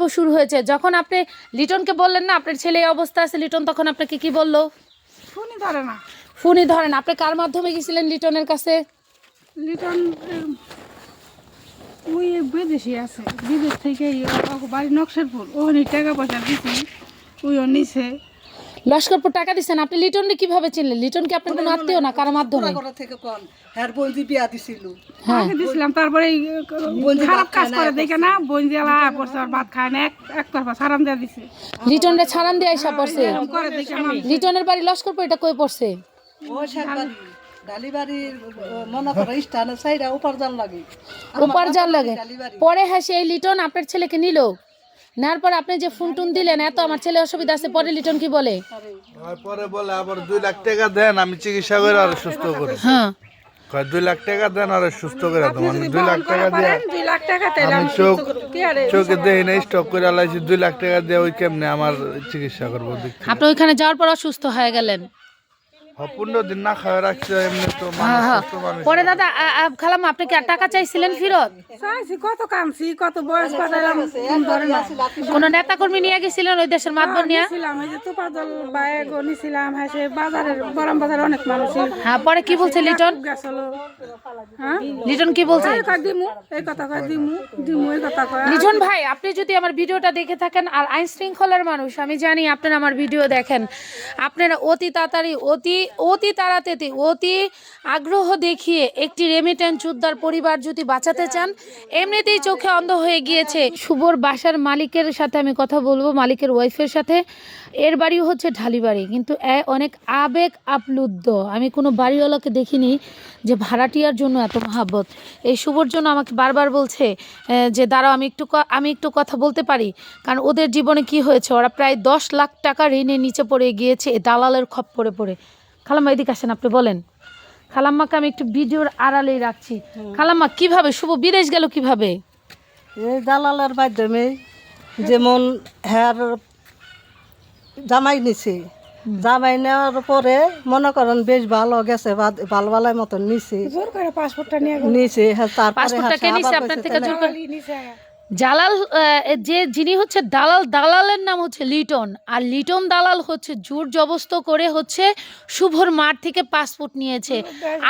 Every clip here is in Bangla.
পর্ব শুরু হয়েছে। যখন আপনি লিটনকে বললেন না আপনার ছেলে অবস্থা আছে লিটন তখন আপনাকে কি বলল? ফোনই ধরে না। ফোনই ধরে না। আপনি কার মাধ্যমে গেছিলেন লিটনের কাছে? লিটন ওই বিদেশি আছে। বিদেশ থেকে বাড়ি নকশারপুর। ওখানে টাকা পয়সা দিছি ওই নিছে। লস্করপুর টাকা দিচ্ছেন আপনি লিটনকে কীভাবে চিনলেন? লিটন কি আপনার কোনো আত্মীয় না কার মাধ্যমে? করা থেকে কোন বিয়া দিছিল। হ্যাঁ। দিছিলাম তারপরে খারাপ কাজ করে দেখে না পড়ছে ভাত খায় না এক তরফা সারাম দিয়ে দিছে। লিটনরে ছাড়ান দিয়ে আইসা পড়ছে। দেখে আমার লিটনের বাড়ি লস্করপুর এটা কই পড়ছে? ও উপার্জন লাগে। পরে হ্যাঁ সেই লিটন আপনার ছেলেকে নিল? নেওয়ার পর আপনি যে ফোন টুন দিলেন এত আমার ছেলে অসুবিধা আছে পরে লিটন কি বলে? আর পরে বলে আবার দুই লাখ টাকা দেন আমি চিকিৎসা করে আর সুস্থ করি হ্যাঁ। কয় দুই লাখ টাকা দেন আর সুস্থ করে দেবো। মানে দুই লাখ টাকা দিয়ে দুই লাখ টাকা আমি চোখ কি আরে? চোখে দেখি না স্টক করে আলাইছি দুই লাখ টাকা দিয়ে ওই কেমনে আমার চিকিৎসা করব আপনি ওইখানে যাওয়ার পর অসুস্থ হয়ে গেলেন। দিন না খাওয়া রাখছে এমনি তো হ্যাঁ, হ্যাঁ। পরে দাদা খালাম আপনি কি আর টাকা চাইছিলেন ফিরত? চাইছি কত কামছি কত বয়স পাঠালাম কোন নেতা কর্মী নিয়ে গেছিলেন ওই দেশের মাতবর নিয়ে? ছিলাম যে নিছিলাম হ্যাঁ সে বাজারের গরম বাজারে অনেক মানুষ হ্যাঁ পরে কি বলছে লিটন? হ্যাঁ? লিটন কি বলছে? দিমু এই কথা কয় দিমু দিমু এই কথা কয়। লিটন ভাই আপনি যদি আমার ভিডিওটা দেখে থাকেন আর আইন শৃঙ্খলার মানুষ আমি জানি আপনারা আমার ভিডিও দেখেন আপনারা অতি তাড়াতাড়ি অতি অতি তাড়াতাড়ি অতি আগ্রহ দেখিয়ে একটি রেমিটেন্স যোদ্ধার পরিবার যদি বাঁচাতে চান, এমনিতেই চোখে অন্ধ হয়ে গিয়েছে। শুভর বাসার মালিকের সাথে আমি কথা বলব, মালিকের ওয়াইফের সাথে। এর বাড়ি হচ্ছে ঢালিবাড়ি, কিন্তু অনেক আবেগ আপ্লুব্ধ আমি কোনো বাড়িওয়ালাকে দেখিনি যে ভাড়াটিয়ার জন্য এত মহাব্বত। এই শুভর জন্য আমাকে বারবার বলছে যে দাঁড়াও, আমি একটু আমি একটু কথা বলতে পারি। কারণ ওদের জীবনে কি হয়েছে, ওরা প্রায় দশ লাখ টাকা ঋণের নিচে পড়ে গিয়েছে দালালের খপ পড়ে পড়ে। খালাম্মা এদিকে আসেন আপনি বলেন। খালাম্মাকে আমি একটু ভিডিওর আড়ালেই রাখছি। খালাম্মা কীভাবে? শুভ বিদেশ গেল কীভাবে? এই দালালের মাধ্যমে যেমন হ্যার জামাই নিছে জামাই নেওয়ার পরে মনে করেন বেশ ভালো গেছে বা- ভালো ভালো মতন নিছে। জোর করে পাসপোর্টটা নিয়ে নিছে হ্যাঁ তারপরে পাসপোর্টটা কে হ্যাঁ, আপনার থেকে জোর করে নিছে। জালাল যে যিনি হচ্ছে দালাল দালালের নাম হচ্ছে লিটন। আর লিটন দালাল হচ্ছে জোর জবস্ত করে হচ্ছে শুভর মাঠ থেকে পাসপোর্ট নিয়েছে।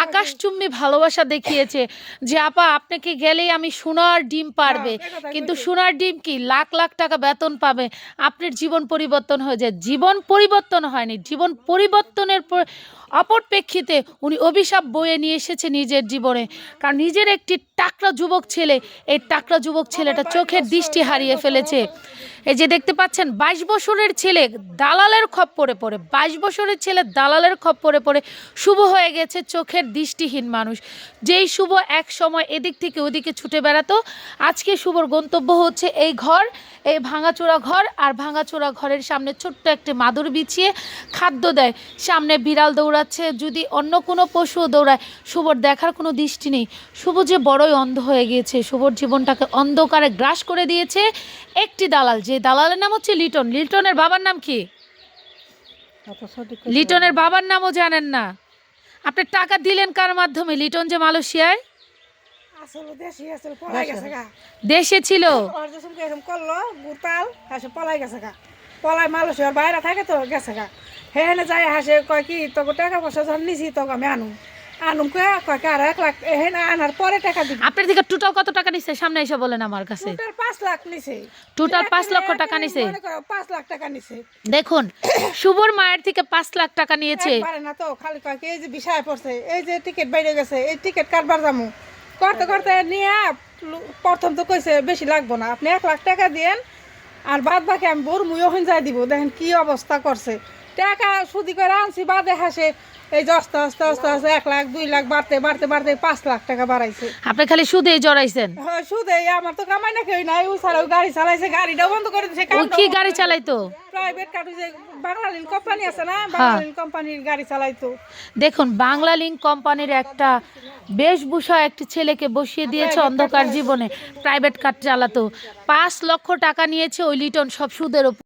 আকাশচুম্বী ভালোবাসা দেখিয়েছে যে আপা আপনাকে গেলেই আমি সোনার ডিম পারবে। কিন্তু সোনার ডিম কি? লাখ লাখ টাকা বেতন পাবে। আপনার জীবন পরিবর্তন হয়ে যায় জীবন পরিবর্তন হয়নি। জীবন পরিবর্তনের পর অপর প্রেক্ষিতে উনি অভিশাপ বয়ে নিয়ে এসেছে নিজের জীবনে। কারণ নিজের একটি টাকরা যুবক ছেলে, এই টাকরা যুবক ছেলেটা চোখের দৃষ্টি হারিয়ে ফেলেছে। এই যে দেখতে পাচ্ছেন, বাইশ বছরের ছেলে দালালের খপ পড়ে বাইশ বছরের ছেলে দালালের খপ পড়ে শুভ হয়ে গেছে চোখের দৃষ্টিহীন মানুষ। যেই শুভ এক সময় এদিক থেকে ওদিকে ছুটে বেড়াতো, আজকে শুভর গন্তব্য হচ্ছে এই ঘর, এই ভাঙাচোরা ঘর, আর ভাঙাচোরা ঘরের সামনে ছোট্ট একটি মাদুর বিছিয়ে খাদ্য দেয়। সামনে বিড়াল দৌড়াচ্ছে যদি অন্য কোনো পশুও দৌড়ায় শুভর দেখার কোনো দৃষ্টি নেই। শুভ যে বড়ই অন্ধ হয়ে গিয়েছে শুভর জীবনটাকে অন্ধকারে গ্রাস করে দিয়েছে একটি দালাল যে দালালের নাম হচ্ছে লিটন। লিটনের বাবার নাম কি? লিটনের বাবার নামও জানেন না। আপনি টাকা দিলেন কার মাধ্যমে? লিটন যে মালয়েশিয়ায়? আসলে দেশি ছিল। আর যে সুমকে এরকম করল গুতাল পলাই গেছে পলাই মালয়েশিয়ার বাইরে থাকে তো গেছে গা। হেনে যায় হাসে কয় কি তোকে টাকা পয়সা যখন নিছি তোকে আমি আনুম। আনুম কয়ে কয় আর এক লাখ হেনে আনার পরে টাকা দিবি। আপনার দিকে টোটাল কত টাকা নিছে? সামনে এসে বলেন আমার কাছে। টোটাল পাঁচ লাখ নিছে। টোটাল পাঁচ লক্ষ টাকা নিছে। পাঁচ লাখ টাকা নিছে। দেখুন শুভর মায়ের থেকে পাঁচ লাখ টাকা নিয়েছে। একবারে না তো খালি কয় কি এই যে বিষয় পড়ছে এই যে টিকিট বাইরে গেছে এই টিকিট কাটবার যামু। করতে করতে নিয়ে প্রথম তো কইছে বেশি লাগবো না। আপনি এক লাখ টাকা দিয়েন আর বাদ বাকি আমি বোর মুই ওখানে যাই দিব। দেখেন কি অবস্থা করছে। টাকা সুদি করে আনছি বাদে হাসে এই যে আস্তে আস্তে আস্তে আস্তে এক লাখ দুই লাখ বাড়তে বাড়তে বাড়তে পাঁচ লাখ টাকা বাড়াইছে। আপনি খালি সুদে জড়াইছেন? হয় সুদে আমার তো কামাই না কেউ নাই ও গাড়ি চালাইছে গাড়িটাও বন্ধ করে দিছে ও কি গাড়ি চালাইতো? প্রাইভেট কাটু যে বাংলালিন কোম্পানি আছে না বাংলালিন কোম্পানির গাড়ি চালাইতো। দেখুন বাংলা লিঙ্ক কোম্পানির একটা বেশভূষা একটি ছেলেকে বসিয়ে দিয়েছে অন্ধকার জীবনে। প্রাইভেট কার চালাতো। পাঁচ লক্ষ টাকা নিয়েছে ওই লিটন সব সুদের ওপর।